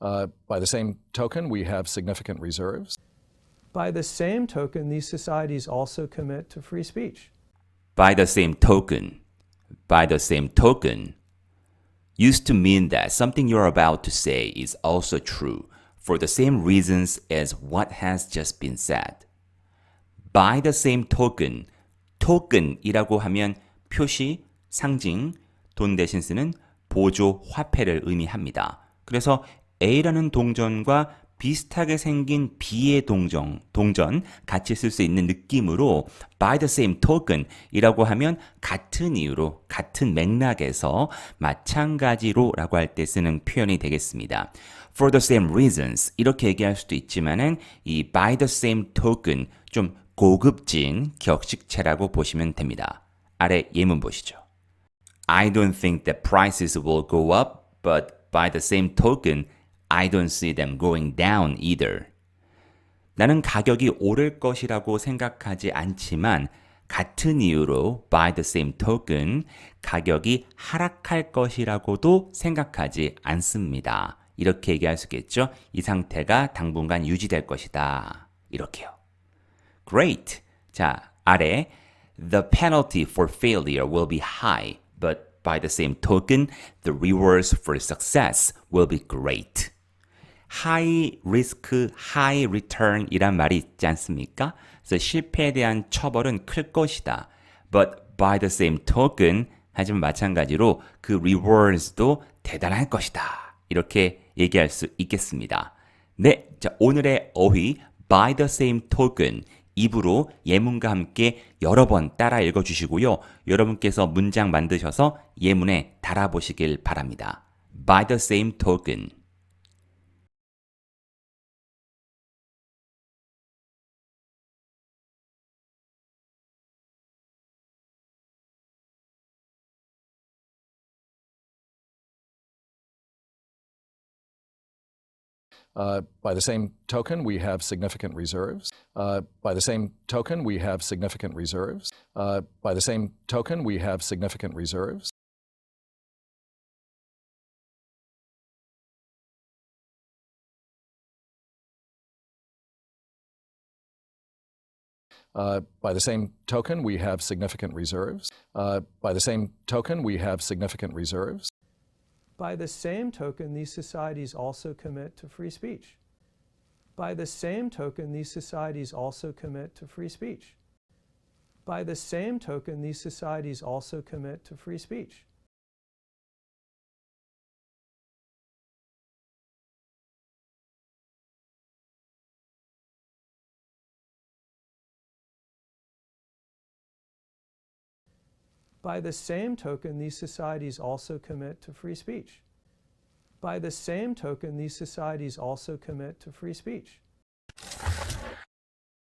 Uh, by the same token, we have significant reserves. By the same token, these societies also commit to free speech. By the same token, by the same token used to mean that something you're about to say is also true for the same reasons as what has just been said. By the same token, token이라고 하면 표시, 상징, 돈 대신 쓰는 보조 화폐를 의미합니다. 그래서 A라는 동전과 비슷하게 생긴 B의 동전, 동전 같이 쓸 수 있는 느낌으로 by the same token 이라고 하면 같은 이유로, 같은 맥락에서 마찬가지로 라고 할 때 쓰는 표현이 되겠습니다. for the same reasons 이렇게 얘기할 수도 있지만은 이 by the same token 좀 고급진 격식체라고 보시면 됩니다. 아래 예문 보시죠. I don't think that prices will go up, but by the same token, I don't see them going down either. 나는 가격이 오를 것이라고 생각하지 않지만 같은 이유로 by the same token 가격이 하락할 것이라고도 생각하지 않습니다. 이렇게 얘기할 수 있겠죠. 이 상태가 당분간 유지될 것이다. 이렇게요. Great. 자, 아래 The penalty for failure will be high, but by the same token, the rewards for success will be great. High risk, high return 이란 말이 있지 않습니까? 그래서 실패에 대한 처벌은 클 것이다. But by the same token, 하지만 마찬가지로 그 rewards도 대단할 것이다. 이렇게 얘기할 수 있겠습니다. 네, 자 오늘의 어휘 by the same token 입으로 예문과 함께 여러 번 따라 읽어주시고요. 여러분께서 문장 만드셔서 예문에 달아보시길 바랍니다. By the same token. Uh, by the same token, we have significant reserves. Uh, by the same token, we have significant reserves. Uh, by the same token, we have significant reserves. Uh, by the same token, we have significant reserves. Uh, by the same token, we have significant reserves. By the same token, these societies also commit to free speech. By the same token, these societies also commit to free speech. By the same token, these societies also commit to free speech. By the same token, these societies also commit to free speech. By the same token, these societies also commit to free speech.